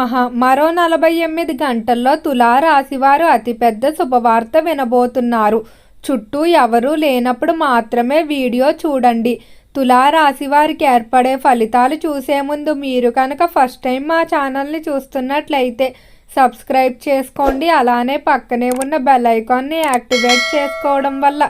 మహా మరో నలభై ఎనిమిది గంటల్లో తులారాశివారు అతిపెద్ద శుభవార్త వినబోతున్నారు. చుట్టూ ఎవరూ లేనప్పుడు మాత్రమే వీడియో చూడండి. తులారాశి వారికి ఏర్పడే ఫలితాలు చూసే ముందు మీరు కనుక ఫస్ట్ టైం మా ఛానల్ని చూస్తున్నట్లయితే సబ్స్క్రైబ్ చేసుకోండి. అలానే పక్కనే ఉన్న బెల్ ఐకాన్ని యాక్టివేట్ చేసుకోవడం వల్ల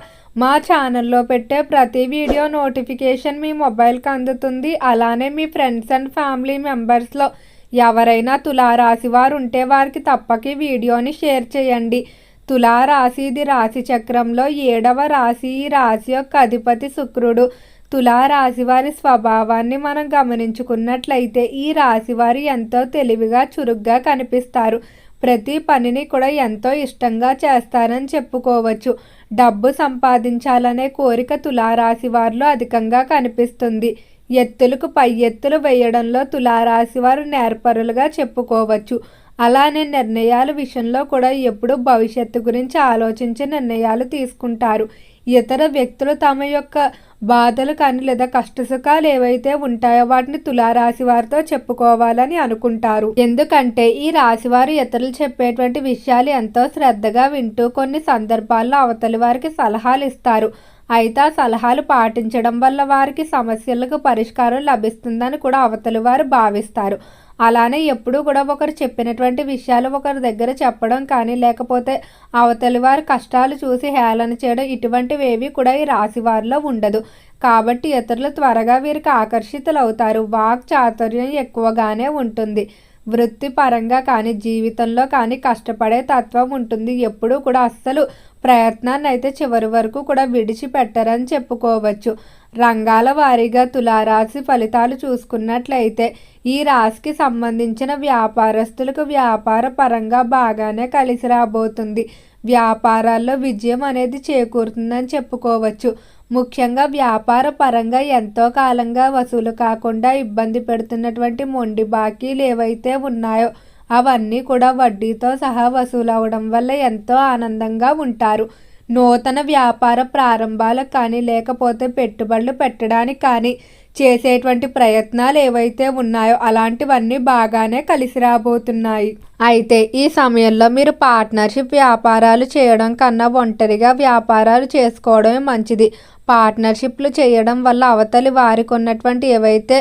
మా ఛానల్లో పెట్టే ప్రతి వీడియో నోటిఫికేషన్ మీ మొబైల్కి అందుతుంది. అలానే మీ ఫ్రెండ్స్ అండ్ ఫ్యామిలీ మెంబర్స్లో ఎవరైనా తులారాశి వారు ఉంటే వారికి తప్పక వీడియోని షేర్ చేయండి. తులారాశి ఇది రాశి చక్రంలో ఏడవ రాశి ఈ రాశి యొక్క అధిపతి శుక్రుడు. తులారాశి వారి స్వభావాన్ని మనం గమనించుకున్నట్లయితే ఈ రాశి వారు ఎంతో తెలివిగా చురుగ్గా కనిపిస్తారు. ప్రతి పనిని కూడా ఎంతో ఇష్టంగా చేస్తారని చెప్పుకోవచ్చు. డబ్బు సంపాదించాలనే కోరిక తులారాశి వారిలో అధికంగా కనిపిస్తుంది. ఎత్తులకు పై ఎత్తులు వేయడంలో తులారాశివారు నేర్పరులుగా చెప్పుకోవచ్చు. అలానే నిర్ణయాల విషయంలో కూడా ఎప్పుడు భవిష్యత్తు గురించి ఆలోచించి నిర్ణయాలు తీసుకుంటారు. ఇతర వ్యక్తులు తమ యొక్క బాధలు కానీ లేదా కష్టసుఖాలు ఏవైతే ఉంటాయో వాటిని తులారాశి వారితో చెప్పుకోవాలని అనుకుంటారు. ఎందుకంటే ఈ రాశివారు ఇతరులు చెప్పేటువంటి విషయాలు ఎంతో శ్రద్ధగా వింటూ కొన్ని సందర్భాల్లో అవతలి వారికి సలహాలు ఇస్తారు. అయితే ఆ సలహాలు పాటించడం వల్ల వారికి సమస్యలకు పరిష్కారం లభిస్తుందని కూడా అవతలి వారు భావిస్తారు. అలానే ఎప్పుడూ కూడా ఒకరు చెప్పినటువంటి విషయాలు ఒకరి దగ్గర చెప్పడం కానీ లేకపోతే అవతలి వారి కష్టాలు చూసి హేళన చేయడం ఇటువంటివి ఏవి కూడా ఈ రాశి వారిలో ఉండదు. కాబట్టి ఇతరులు త్వరగా వీరికి ఆకర్షితులు అవుతారు వాక్ చాతుర్యం ఎక్కువగానే ఉంటుంది. వృత్తిపరంగా కానీ జీవితంలో కానీ కష్టపడే తత్వం ఉంటుంది. ఎప్పుడూ కూడా అస్సలు ప్రయత్నాన్ని అయితే చివరి వరకు కూడా విడిచిపెట్టరని చెప్పుకోవచ్చు. రంగాల వారీగా తులారాశి ఫలితాలు చూసుకున్నట్లయితే ఈ రాశికి సంబంధించిన వ్యాపారస్తులకు వ్యాపార పరంగా బాగానే కలిసి రాబోతుంది. వ్యాపారాల్లో విజయం అనేది చేకూరుతుందని చెప్పుకోవచ్చు. ముఖ్యంగా వ్యాపార పరంగా ఎంతో కాలంగా వసూలు కాకుండా ఇబ్బంది పెడుతున్నటువంటి మొండి బాకీలు ఏవైతే ఉన్నాయో అవన్నీ కూడా వడ్డీతో సహా వసూలు అవడం వల్ల ఎంతో ఆనందంగా ఉంటారు. నూతన వ్యాపార ప్రారంభాలకు కానీ లేకపోతే పెట్టుబడులు పెట్టడానికి కానీ చేసేటువంటి ప్రయత్నాలు ఏవైతే ఉన్నాయో అలాంటివన్నీ బాగానే కలిసి రాబోతున్నాయి. అయితే ఈ సమయంలో మీరు పార్ట్నర్షిప్ వ్యాపారాలు చేయడం కన్నా ఒంటరిగా వ్యాపారాలు చేసుకోవడమే మంచిది. పార్ట్నర్షిప్లు చేయడం వల్ల అవతలి వారికి ఉన్నటువంటి ఏవైతే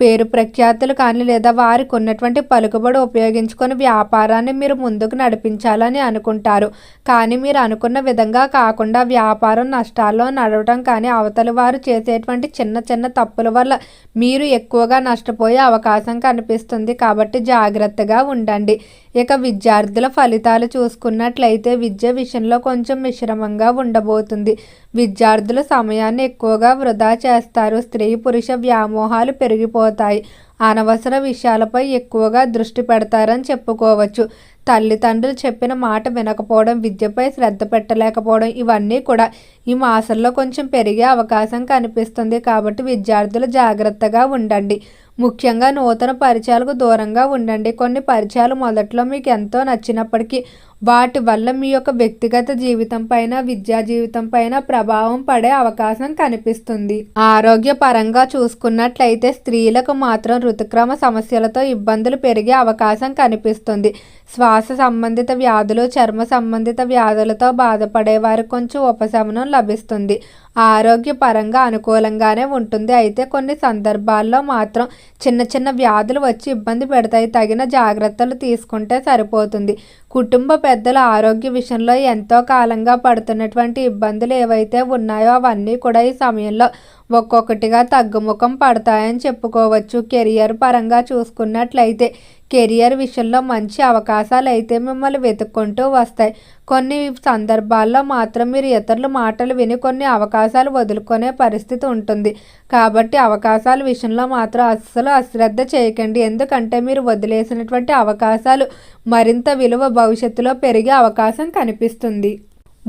పేరు ప్రఖ్యాతులు కానీ లేదా వారికి ఉన్నటువంటి పలుకుబడి ఉపయోగించుకొని వ్యాపారాన్ని మీరు ముందుకు నడిపించాలని అనుకుంటారు. కానీ మీరు అనుకున్న విధంగా కాకుండా వ్యాపారం నష్టాల్లో నడవటం కానీ అవతలి వారు చేసేటువంటి చిన్న చిన్న తప్పుల వల్ల మీరు ఎక్కువగా నష్టపోయే అవకాశం కనిపిస్తుంది. కాబట్టి జాగ్రత్తగా ఉండండి. ఇక విద్యార్థుల ఫలితాలు చూసుకున్నట్లయితే విద్య విషయంలో కొంచెం మిశ్రమంగా ఉండబోతుంది. విద్యార్థులు సమయాన్ని ఎక్కువగా వృధా చేస్తారు. స్త్రీ పురుష వ్యామోహాలు పెరిగిపో పెరిగిపోతాయి అనవసర విషయాలపై ఎక్కువగా దృష్టి పెడతారని చెప్పుకోవచ్చు. తల్లిదండ్రులు చెప్పిన మాట వినకపోవడం విద్యపై శ్రద్ధ పెట్టలేకపోవడం ఇవన్నీ కూడా ఈ మాసంలో కొంచెం పెరిగే అవకాశం కనిపిస్తుంది కాబట్టి విద్యార్థులు జాగ్రత్తగా ఉండండి. ముఖ్యంగా నూతన పరిచయాలకు దూరంగా ఉండండి. కొన్ని పరిచయాలు మొదట్లో మీకు ఎంతో నచ్చినప్పటికీ వాటి వల్ల మీ యొక్క వ్యక్తిగత జీవితం పైన విద్యా జీవితం పైన ప్రభావం పడే అవకాశం కనిపిస్తుంది. ఆరోగ్య పరంగా చూసుకున్నట్లయితే స్త్రీలకు మాత్రం ఋతుక్రమ సమస్యలతో ఇబ్బందులు పెరిగే అవకాశం కనిపిస్తుంది. శ్వాస సంబంధిత వ్యాధులు చర్మ సంబంధిత వ్యాధులతో బాధపడే వారికి కొంచెం ఉపశమనం లభిస్తుంది. ఆరోగ్యపరంగా అనుకూలంగానే ఉంటుంది. అయితే కొన్ని సందర్భాల్లో మాత్రం చిన్న చిన్న వ్యాధులు వచ్చి ఇబ్బంది పెడతాయి. తగిన జాగ్రత్తలు తీసుకుంటే సరిపోతుంది. కుటుంబ పెద్దల ఆరోగ్య విషయంలో ఎంతో కాలంగా పడుతున్నటువంటి ఇబ్బందులు ఏవైతే ఉన్నాయో అవన్నీ కూడా ఈ సమయంలో ఒక్కొక్కటిగా తగ్గుముఖం పడతాయని చెప్పుకోవచ్చు. కెరియర్ పరంగా చూసుకున్నట్లయితే కెరియర్ విషయంలో మంచి అవకాశాలు అయితే మిమ్మల్ని వెతుక్కుంటూ వస్తాయి. కొన్ని సందర్భాల్లో మాత్రం మీరు ఇతరుల మాటలు విని కొన్ని అవకాశాలు వదులుకునే పరిస్థితి ఉంటుంది. కాబట్టి అవకాశాల విషయంలో మాత్రం అస్సలు అశ్రద్ధ చేయకండి. ఎందుకంటే మీరు వదిలేసినటువంటి అవకాశాలు మరింత విలువ భవిష్యత్తులో పెరిగే అవకాశం కనిపిస్తుంది.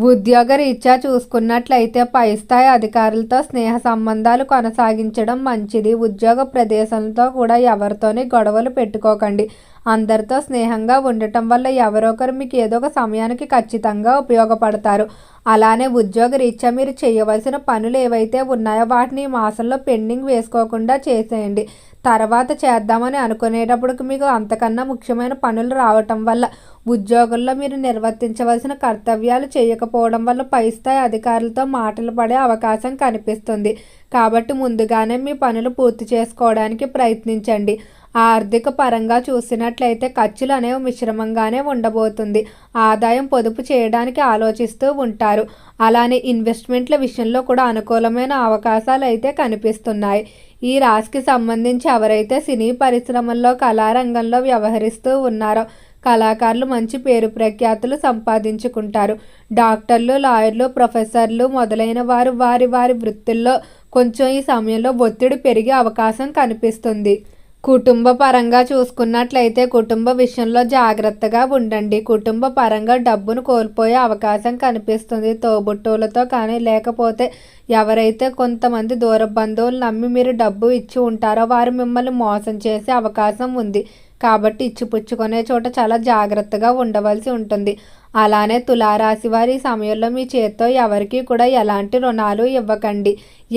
ఉద్యోగ రీత్యా చూసుకున్నట్లయితే పై స్థాయి అధికారులతో స్నేహ సంబంధాలు కొనసాగించడం మంచిది. ఉద్యోగ ప్రదేశంతో కూడా ఎవరితోని గొడవలు పెట్టుకోకండి. అందరితో స్నేహంగా ఉండటం వల్ల ఎవరొకరు మీకు ఏదో ఒక సమయానికి ఖచ్చితంగా ఉపయోగపడతారు. అలానే ఉద్యోగ రీత్యా మీరు చేయవలసిన పనులు ఏవైతే ఉన్నాయో వాటిని ఈ మాసంలో పెండింగ్ వేసుకోకుండా చేసేయండి. తర్వాత చేద్దామని అనుకునేటప్పటికి మీకు అంతకన్నా ముఖ్యమైన పనులు రావటం వల్ల ఉద్యోగంలో మీరు నిర్వర్తించవలసిన కర్తవ్యాలు చేయకపోవడం వల్ల పై స్థాయి అధికారులతో మాటలు పడే అవకాశం కనిపిస్తుంది. కాబట్టి ముందుగానే మీ పనులు పూర్తి చేసుకోవడానికి ప్రయత్నించండి. ఆర్థిక పరంగా చూసినట్లయితే ఖర్చులు అనేవి మిశ్రమంగానే ఉండబోతుంది. ఆదాయం పొదుపు చేయడానికి ఆలోచిస్తూ ఉంటారు. అలానే ఇన్వెస్ట్మెంట్ల విషయంలో కూడా అనుకూలమైన అవకాశాలు అయితే కనిపిస్తున్నాయి. ఈ రాశికి సంబంధించి ఎవరైతే సినీ పరిశ్రమల్లో కళారంగంలో వ్యవహరిస్తూ ఉన్నారో కళాకారులు మంచి పేరు ప్రఖ్యాతులు సంపాదించుకుంటారు. డాక్టర్లు లాయర్లు ప్రొఫెసర్లు మొదలైన వారు వారి వారి వృత్తుల్లో కొంచెం ఈ సమయంలో ఒత్తిడి పెరిగే అవకాశం కనిపిస్తుంది. కుటుంబ పరంగా చూసుకున్నట్లయితే కుటుంబ విషయంలో జాగ్రత్తగా ఉండండి. కుటుంబ పరంగా డబ్బును కోల్పోయే అవకాశం కనిపిస్తుంది. తోబుట్టువులతో కానీ లేకపోతే ఎవరైతే కొంతమంది దూర బంధువులు నమ్మి మీరు డబ్బు ఇచ్చి ఉంటారో వారు మిమ్మల్ని మోసం చేసే అవకాశం ఉంది. కాబట్టి ఇచ్చిపుచ్చుకునే చోట చాలా జాగ్రత్తగా ఉండవలసి ఉంటుంది. అలానే తులారాశి వారి సమయంలో మీ చేత్తో ఎవరికి కూడా ఎలాంటి రుణాలు ఇవ్వకండి.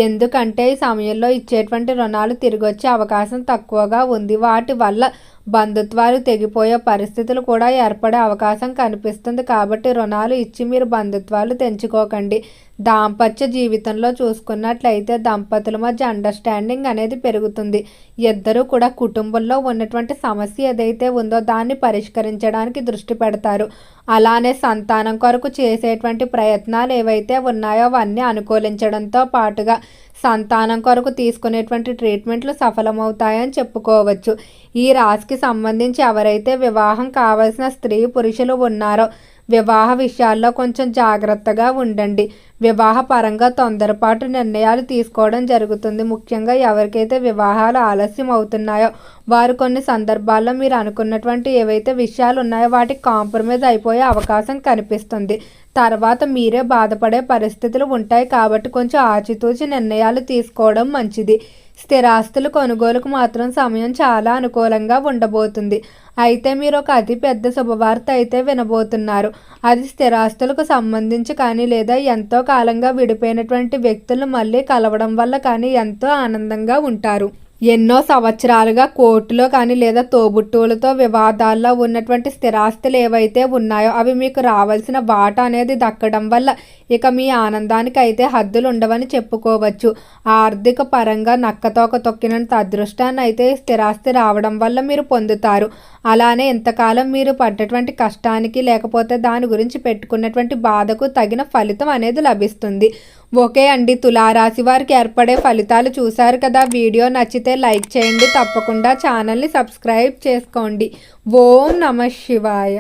ఎందుకంటే ఈ సమయంలో ఇచ్చేటువంటి రుణాలు తిరిగి వచ్చే అవకాశం తక్కువగా ఉంది. వాటి వల్ల బంధుత్వాలు తెగిపోయే పరిస్థితులు కూడా ఏర్పడే అవకాశం కనిపిస్తుంది. కాబట్టి రుణాలు ఇచ్చి మీరు బంధుత్వాలు తెంచుకోకండి. దాంపత్య జీవితంలో చూసుకున్నట్లయితే దంపతుల మధ్య అండర్స్టాండింగ్ అనేది పెరుగుతుంది. ఇద్దరు కూడా కుటుంబంలో ఉన్నటువంటి సమస్య ఏదైతే ఉందో దాన్ని పరిష్కరించడానికి దృష్టి పెడతారు. అలానే సంతానం కొరకు చేసేటువంటి ప్రయత్నాలు ఏవైతే ఉన్నాయో అవన్నీ అనుకూలించడంతో పాటుగా సంతానం కొరకు తీసుకునేటువంటి ట్రీట్మెంట్లు సఫలమవుతాయని చెప్పుకోవచ్చు. ఈ రాశికి సంబంధించి ఎవరైతే వివాహం కావలసిన స్త్రీ పురుషులు ఉన్నారో వివాహ విషయాల్లో కొంచెం జాగ్రత్తగా ఉండండి. వివాహ పరంగా తొందరపాటు నిర్ణయాలు తీసుకోవడం జరుగుతుంది. ముఖ్యంగా ఎవరికైతే వివాహాలు ఆలస్యం అవుతున్నాయో వారు కొన్ని సందర్భాల్లో మీరు అనుకున్నటువంటి ఏవైతే విషయాలు ఉన్నాయో వాటికి కాంప్రమైజ్ అయిపోయే అవకాశం కనిపిస్తుంది. తర్వాత మీరే బాధపడే పరిస్థితులు ఉంటాయి కాబట్టి కొంచెం ఆచితూచి నిర్ణయాలు తీసుకోవడం మంచిది. స్థిరాస్తులు కొనుగోలుకు మాత్రం సమయం చాలా అనుకూలంగా ఉండబోతుంది. అయితే మీరు ఒక అతి పెద్ద శుభవార్త అయితే వినబోతున్నారు. అది స్థిరాస్తులకు సంబంధించి కానీ లేదా ఎంతో కాలంగా విడిపోయినటువంటి వ్యక్తులను మళ్ళీ కలవడం వల్ల కానీ ఎంతో ఆనందంగా ఉంటారు. ఎన్నో సంవత్సరాలుగా కోర్టులో కానీ లేదా తోబుట్టువులతో వివాదాల్లో ఉన్నటువంటి స్థిరాస్తులు ఏవైతే ఉన్నాయో అవి మీకు రావాల్సిన వాటా అనేది దక్కడం వల్ల ఇక మీ ఆనందానికి అయితే హద్దులు ఉండవని చెప్పుకోవచ్చు. ఆర్థిక పరంగా నక్కతోక తొక్కినంత అదృష్టాన్ని అయితే స్థిరాస్తి రావడం వల్ల మీరు పొందుతారు. అలానే ఇంతకాలం మీరు పడ్డటువంటి కష్టానికి లేకపోతే దాని గురించి పెట్టుకున్నటువంటి బాధకు తగిన ఫలితం అనేది లభిస్తుంది. ఓకే అండి. తులారాశి వారికి ఏర్పడే ఫలితాలు చూశారు కదా. వీడియో నచ్చితే లైక్ చేయండి. తప్పకుండా ఛానల్ని సబ్స్క్రైబ్ చేసుకోండి. ఓం నమ శివాయ.